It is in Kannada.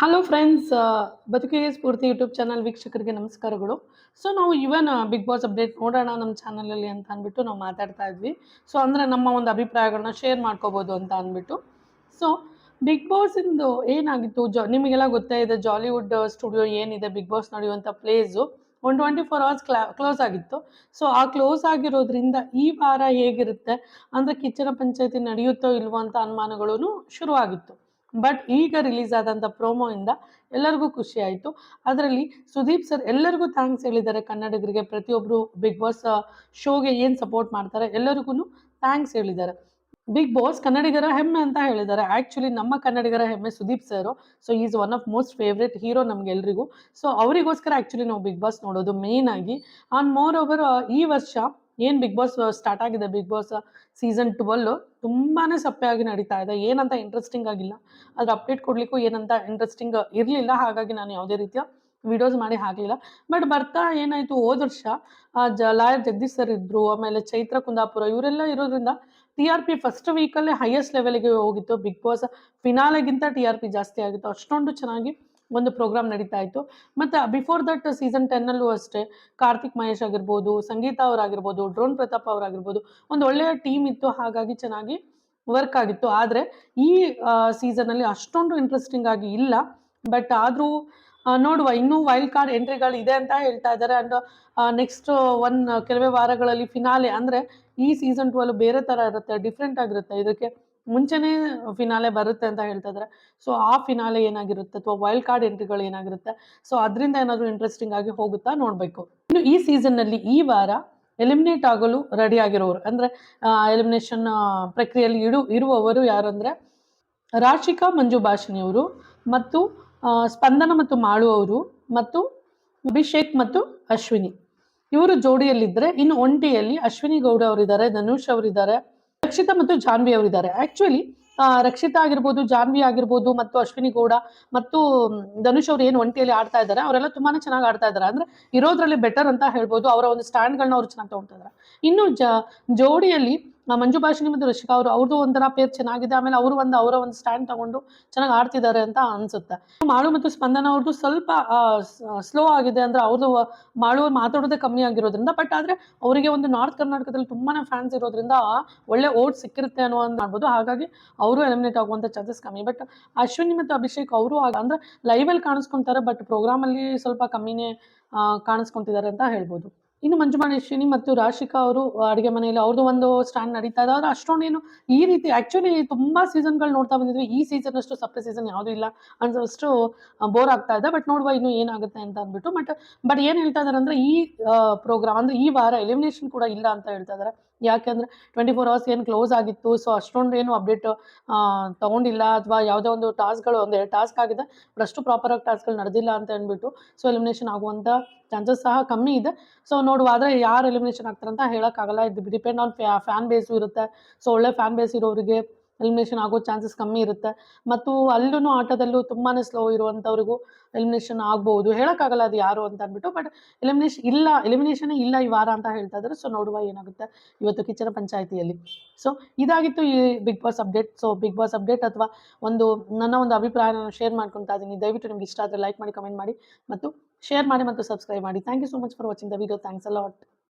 ಹಲೋ ಫ್ರೆಂಡ್ಸ್ ಬದುಕಿಗೆ ಸ್ಫೂರ್ತಿ ಯೂಟ್ಯೂಬ್ ಚಾನಲ್ ವೀಕ್ಷಕರಿಗೆ ನಮಸ್ಕಾರಗಳು. ಸೊ ನಾವು ಇವನ್ ಬಿಗ್ ಬಾಸ್ ಅಪ್ಡೇಟ್ ನೋಡೋಣ ನಮ್ಮ ಚಾನಲಲ್ಲಿ ಅಂತ ಅಂದ್ಬಿಟ್ಟು ನಾವು ಮಾತಾಡ್ತಾ ಇದ್ವಿ. ಸೊ ಅಂದರೆ ನಮ್ಮ ಒಂದು ಅಭಿಪ್ರಾಯಗಳನ್ನ ಶೇರ್ ಮಾಡ್ಕೋಬೋದು ಅಂತ ಅಂದ್ಬಿಟ್ಟು. ಸೊ ಬಿಗ್ ಬಾಸಿಂದು ಏನಾಗಿತ್ತು? ಜಾ, ನಿಮಗೆಲ್ಲ ಗೊತ್ತೇ ಇದೆ ಜಾಲಿವುಡ್ ಸ್ಟುಡಿಯೋ ಏನಿದೆ ಬಿಗ್ ಬಾಸ್ ನಡೆಯುವಂಥ place one twenty four hours ಕ್ಲಾ close ಆಗಿತ್ತು. ಸೊ ಆ ಕ್ಲೋಸ್ ಆಗಿರೋದ್ರಿಂದ ಈ ವಾರ ಹೇಗಿರುತ್ತೆ? ಅಂದರೆ ಕಿಚ್ಚನ ಪಂಚಾಯತಿ ನಡೆಯುತ್ತೋ ಇಲ್ವೋ ಅಂತ ಅನುಮಾನಗಳೂ ಶುರುವಾಗಿತ್ತು. ಬಟ್ ಈಗ ರಿಲೀಸ್ ಆದಂಥ ಪ್ರೋಮೋಯಿಂದ ಎಲ್ಲರಿಗೂ ಖುಷಿ ಆಯಿತು. ಅದರಲ್ಲಿ ಸುದೀಪ್ ಸರ್ ಎಲ್ಲರಿಗೂ ಥ್ಯಾಂಕ್ಸ್ ಹೇಳಿದ್ದಾರೆ. ಕನ್ನಡಿಗರಿಗೆ ಪ್ರತಿಯೊಬ್ಬರು ಬಿಗ್ ಬಾಸ್ ಶೋಗೆ ಏನು ಸಪೋರ್ಟ್ ಮಾಡ್ತಾರೆ ಎಲ್ಲರಿಗೂ ಥ್ಯಾಂಕ್ಸ್ ಹೇಳಿದ್ದಾರೆ. ಬಿಗ್ ಬಾಸ್ ಕನ್ನಡಿಗರ ಹೆಮ್ಮೆ ಅಂತ ಹೇಳಿದ್ದಾರೆ. ಆ್ಯಕ್ಚುಲಿ ನಮ್ಮ ಕನ್ನಡಿಗರ ಹೆಮ್ಮೆ Sudeep sir so is one of most favourite hero ನಮಗೆಲ್ರಿಗೂ so ಅವರಿಗೋಸ್ಕರ ಆ್ಯಕ್ಚುಲಿ ನಾವು ಬಿಗ್ ಬಾಸ್ ನೋಡೋದು ಮೇಯ್ನ್ ಆಗಿ. ಆನ್ ಮೋರ್ ಓವರ್ ಈ ವರ್ಷ ಏನು ಬಿಗ್ ಬಾಸ್ ಸ್ಟಾರ್ಟ್ ಆಗಿದೆ? ಬಿಗ್ ಬಾಸ್ ಸೀಸನ್ ಟ್ವೆಲ್ಲು ತುಂಬಾ ಸಪ್ಪೆಯಾಗಿ ನಡೀತಾ ಇದೆ. ಏನಂತ ಇಂಟ್ರೆಸ್ಟಿಂಗ್ ಆಗಿಲ್ಲ. ಅದ್ರ ಅಪ್ಡೇಟ್ ಕೊಡಲಿಕ್ಕೂ ಏನಂತ ಇಂಟ್ರೆಸ್ಟಿಂಗ್ ಇರಲಿಲ್ಲ. ಹಾಗಾಗಿ ನಾನು ಯಾವುದೇ ರೀತಿಯ ವಿಡಿಯೋಸ್ ಮಾಡಿ ಹಾಕಲಿಲ್ಲ. ಬಟ್ ಬರ್ತಾ ಏನಾಯಿತು? ಹೋದ ವರ್ಷ ಲಾಯರ್ ಜಗದೀಶ್ ಸರ್ ಇದ್ದರು ಆಮೇಲೆ ಚೈತ್ರ ಕುಂದಾಪುರ, ಇವರೆಲ್ಲ ಇರೋದ್ರಿಂದ ಟಿ ಆರ್ ಪಿ ಫಸ್ಟ್ ವೀಕಲ್ಲೇ ಹೈಯೆಸ್ಟ್ ಲೆವೆಲ್ಗೆ ಹೋಗಿತ್ತು. ಬಿಗ್ ಬಾಸ್ ಫಿನಾಲೆಗಿಂತ ಟಿ ಆರ್ ಪಿ ಜಾಸ್ತಿ ಆಗಿತ್ತು. ಅಷ್ಟೊಂದು ಚೆನ್ನಾಗಿ ಒಂದು ಪ್ರೋಗ್ರಾಮ್ ನಡೀತಾ ಇತ್ತು. ಮತ್ತು ಬಿಫೋರ್ ದಟ್ ಸೀಸನ್ ಟೆನ್ನಲ್ಲೂ ಅಷ್ಟೇ, ಕಾರ್ತಿಕ್ ಮಹೇಶ್ ಆಗಿರ್ಬೋದು, ಸಂಗೀತ ಅವರಾಗಿರ್ಬೋದು, ಡ್ರೋನ್ ಪ್ರತಾಪ್ ಅವರಾಗಿರ್ಬೋದು, ಒಂದು ಒಳ್ಳೆಯ ಟೀಮ್ ಇತ್ತು. ಹಾಗಾಗಿ ಚೆನ್ನಾಗಿ ವರ್ಕ್ ಆಗಿತ್ತು. ಆದರೆ ಈ ಸೀಸನಲ್ಲಿ ಅಷ್ಟೊಂದು ಇಂಟ್ರೆಸ್ಟಿಂಗ್ ಆಗಿ ಇಲ್ಲ. ಬಟ್ ಆದರೂ ನೋಡುವ. ಇನ್ನೂ ವೈಲ್ಡ್ ಕಾರ್ಡ್ ಎಂಟ್ರಿಗಳು ಇದೆ ಅಂತ ಹೇಳ್ತಾ ಇದ್ದಾರೆ. ಆ್ಯಂಡ್ ನೆಕ್ಸ್ಟ್ ಒನ್ ಕೆಲವೇ ವಾರಗಳಲ್ಲಿ ಫಿನಾಲೆ ಅಂದರೆ ಈ ಸೀಸನ್ ಟ್ವೆಲ್ ಬೇರೆ ಥರ ಇರುತ್ತೆ ಡಿಫ್ರೆಂಟ್ ಆಗಿರುತ್ತೆ. ಇದಕ್ಕೆ ಮುಂಚೆನೇ ಫಿನಾಲೆ ಬರುತ್ತೆ ಅಂತ ಹೇಳ್ತಾ ಇದ್ದಾರೆ ಸೊ ಆ ಫಿನಾಲೆ ಏನಾಗಿರುತ್ತೆ? ಅಥವಾ ವೈಲ್ಡ್ ಕಾರ್ಡ್ ಎಂಟ್ರಿಗಳು ಏನಾಗಿರುತ್ತೆ? ಸೊ ಅದರಿಂದ ಏನಾದರೂ ಇಂಟ್ರೆಸ್ಟಿಂಗ್ ಆಗಿ ಹೋಗುತ್ತಾ ನೋಡಬೇಕು. ಇನ್ನು ಈ ಸೀಸನ್ನಲ್ಲಿ ಈ ವಾರ ಎಲಿಮಿನೇಟ್ ಆಗಲು ರೆಡಿ ಆಗಿರೋರು, ಅಂದರೆ ಎಲಿಮಿನೇಷನ್ ಪ್ರಕ್ರಿಯೆಯಲ್ಲಿ ಇಡು, ಇರುವವರು ಯಾರು ಅಂದರೆ ರಾಶಿಕಾ ಮಂಜು ಭಾಷಿಣಿಯವರು ಮತ್ತು ಸ್ಪಂದನ ಮತ್ತು ಮಾಳು ಅವರು ಮತ್ತು ಅಭಿಷೇಕ್ ಮತ್ತು ಅಶ್ವಿನಿ. ಇವರು ಜೋಡಿಯಲ್ಲಿದ್ದರೆ ಇನ್ನು ಒಂಟಿಯಲ್ಲಿ ಅಶ್ವಿನಿ ಗೌಡ ಅವರಿದ್ದಾರೆ, ಧನುಷ್ ಅವರಿದ್ದಾರೆ ರಕ್ಷಿತಾ ಮತ್ತು ಜಾನ್ವಿ ಅವರಿದ್ದಾರೆ. ಆಕ್ಚುಲಿ ರಕ್ಷಿತಾ ಆಗಿರ್ಬೋದು, ಜಾನ್ವಿ ಆಗಿರ್ಬೋದು ಮತ್ತು ಅಶ್ವಿನಿ ಗೌಡ ಮತ್ತು ಧನುಷ್ ಅವ್ರು ಏನು ಒಂಟಿಯಲ್ಲಿ ಆಡ್ತಾ ಇದ್ದಾರೆ, ಅವರೆಲ್ಲ ತುಂಬಾ ಚೆನ್ನಾಗಿ ಆಡ್ತಾ ಇದ್ದಾರೆ. ಅಂದ್ರೆ ಇರೋದ್ರಲ್ಲಿ ಬೆಟರ್ ಅಂತ ಹೇಳ್ಬೋದು, ಅವರ ಒಂದು ಸ್ಟ್ಯಾಂಡ್ಗಳನ್ನ ಅವ್ರು ಚೆನ್ನಾಗಿ ತೊಗೊಳ್ತಾ ಇದ್ದಾರೆ. ಇನ್ನು ಜೋಡಿಯಲ್ಲಿ ಮಂಜು ಭಾಷಿಣಿ ಮತ್ತು ರಶಿಕಾ ಅವರು ಅವ್ರದ್ದು ಒಂಥರ ಪೇರ್ ಚೆನ್ನಾಗಿದೆ, ಆಮೇಲೆ ಅವರು ಒಂದು ಅವರ ಒಂದು ಸ್ಟ್ಯಾಂಡ್ ತಗೊಂಡು ಚೆನ್ನಾಗಿ ಆಡ್ತಿದ್ದಾರೆ ಅಂತ ಅನ್ಸುತ್ತೆ. ಮಾಳು ಮತ್ತು ಸ್ಪಂದನ ಅವ್ರದ್ದು ಸ್ವಲ್ಪ ಸ್ಲೋ ಆಗಿದೆ ಅಂದ್ರೆ ಅವ್ರದ್ದು ಮಾಳು ಮಾತಾಡೋದೇ ಕಮ್ಮಿ ಆಗಿರೋದ್ರಿಂದ ಬಟ್ ಆದ್ರೆ ಅವರಿಗೆ ಒಂದು ನಾರ್ತ್ ಕರ್ನಾಟಕದಲ್ಲಿ ತುಂಬಾನೇ ಫ್ಯಾನ್ಸ್ ಇರೋದ್ರಿಂದ ಒಳ್ಳೆ ಓಟ್ ಸಿಕ್ಕಿರುತ್ತೆ ಅನ್ನೋ ಒಂದು ಮಾಡ್ಬೋದು. ಹಾಗಾಗಿ ಅವರು ಎಲಿಮಿನೇಟ್ ಆಗುವಂಥ ಚಾನ್ಸಸ್ ಕಮ್ಮಿ. ಬಟ್ ಅಶ್ವಿನಿ ಮತ್ತು ಅಭಿಷೇಕ್ ಅವರು ಅಂದರೆ ಲೈವಲ್ಲಿ ಕಾಣಿಸ್ಕೊಂತಾರೆ ಬಟ್ ಪ್ರೋಗ್ರಾಮಲ್ಲಿ ಸ್ವಲ್ಪ ಕಮ್ಮಿನೇ ಕಾಣಿಸ್ಕೊಂತಿದ್ದಾರೆ ಅಂತ ಹೇಳ್ಬೋದು. ಇನ್ನು ಮಂಜುಮಾಣೇಶ್ವಿನಿ ಮತ್ತು ರಾಶಿಕಾ ಅವರು ಅಡುಗೆ ಮನೆಯಲ್ಲಿ ಅವ್ರದ್ದು ಒಂದು ಸ್ಟ್ಯಾಂಡ್ ನಡೀತಾ ಇದೆ. ಆದರೆ ಅಷ್ಟೊಂದೇನು ಈ ರೀತಿ ಆ್ಯಕ್ಚುಲಿ ತುಂಬ ಸೀಸನ್ಗಳು ನೋಡ್ತಾ ಬಂದಿದ್ವಿ. ಈ ಸೀಸನ್ ಅಷ್ಟು ಸಪ್ರೆ ಸೀಸನ್ ಯಾವುದೂ ಇಲ್ಲ ಅನ್ಸೋಷ್ಟು ಬೋರ್ ಆಗ್ತಾ ಇದೆ. ಬಟ್ ನೋಡುವ ಇನ್ನು ಏನಾಗುತ್ತೆ ಅಂತ ಅಂದ್ಬಿಟ್ಟು ಬಟ್ ಬಟ್ ಏನು ಹೇಳ್ತಾ ಇದ್ದಾರೆ ಅಂದರೆ ಈ ಪ್ರೋಗ್ರಾಮ್ ಅಂದರೆ ಈ ವಾರ ಎಲಿಮಿನೇಷನ್ ಕೂಡ ಇಲ್ಲ ಅಂತ ಹೇಳ್ತಾ ಇದ್ದಾರೆ ಯಾಕೆಂದ್ರೆ ಟ್ವೆಂಟಿ ಫೋರ್ ಅವರ್ಸ್ ಏನು ಕ್ಲೋಸ್ ಆಗಿತ್ತು ಸೊ ಅಷ್ಟೊಂದು ಏನು ಅಪ್ಡೇಟ್ ತೊಗೊಂಡಿಲ್ಲ ಅಥವಾ ಯಾವುದೇ ಒಂದು ಟಾಸ್ಕ್ಗಳು ಒಂದು ಎರಡು ಟಾಸ್ಕ್ ಆಗಿದೆ. ಬಟ್ ಅಷ್ಟು ಪ್ರಾಪರಾಗಿ ಟಾಸ್ಕ್ಗಳು ನಡೆದಿಲ್ಲ ಅಂತ ಅಂದ್ಬಿಟ್ಟು ಸೊ ಎಲಿಮಿನೇಷನ್ ಆಗುವಂಥ ಚಾನ್ಸಸ್ ಸಹ ಕಮ್ಮಿ ಇದೆ. ಸೊ ನೋಡುವ ಆದರೆ ಯಾರು ಎಲಿಮಿನೇಷನ್ ಆಗ್ತಾರೆ ಅಂತ ಹೇಳೋಕ್ಕಾಗಲ್ಲ. ಇದು ಡಿಪೆಂಡ್ ಆನ್ ಫ್ಯಾನ್ ಬೇಸು ಇರುತ್ತೆ. ಸೊ ಒಳ್ಳೆ ಫ್ಯಾನ್ ಬೇಸ್ ಇರೋರಿಗೆ ಎಲಿಮಿನೇಷನ್ ಆಗೋ ಚಾನ್ಸಸ್ ಕಮ್ಮಿ ಇರುತ್ತೆ. ಮತ್ತು ಅಲ್ಲೂ ಆಟದಲ್ಲೂ ತುಂಬಾ ಸ್ಲೋ ಇರುವಂಥವ್ರಿಗೂ ಎಲಿಮಿನೇಷನ್ ಆಗ್ಬೋದು. ಹೇಳೋಕ್ಕಾಗಲ್ಲ ಅದು ಯಾರು ಅಂತ ಅಂದ್ಬಿಟ್ಟು ಬಟ್ ಎಲಿಮಿನೇಷನ್ ಇಲ್ಲ ಎಲಿಮಿನೇಷನ್ ಇಲ್ಲ ಈ ವಾರ ಅಂತ ಹೇಳ್ತಾ ಇದ್ದಾರೆ. ಸೊ ನೋಡುವ ಏನಾಗುತ್ತೆ ಇವತ್ತು ಕಿಚ್ಚನ ಪಂಚಾಯಿತಿಯಲ್ಲಿ. ಸೊ ಇದಾಗಿತ್ತು ಈ Bigg Boss update so Bigg Boss update ಅಥವಾ ಒಂದು ನನ್ನ ಒಂದು ಅಭಿಪ್ರಾಯ ನಾನು ಶೇರ್ ಮಾಡ್ಕೊತಾ ಇದ್ದೀನಿ ದಯವಿಟ್ಟು ನಿಮ್ಗೆ ಇಷ್ಟ ಆದರೆ ಲೈಕ್ ಮಾಡಿ ಕಮೆಂಟ್ ಮಾಡಿ, ಮತ್ತು ಶೇರ್ ಮಾಡಿ ಮತ್ತು ಸಬ್ಸ್ಕ್ರೈಬ್ ಮಾಡಿ. Thank you so much for watching the video thanks a lot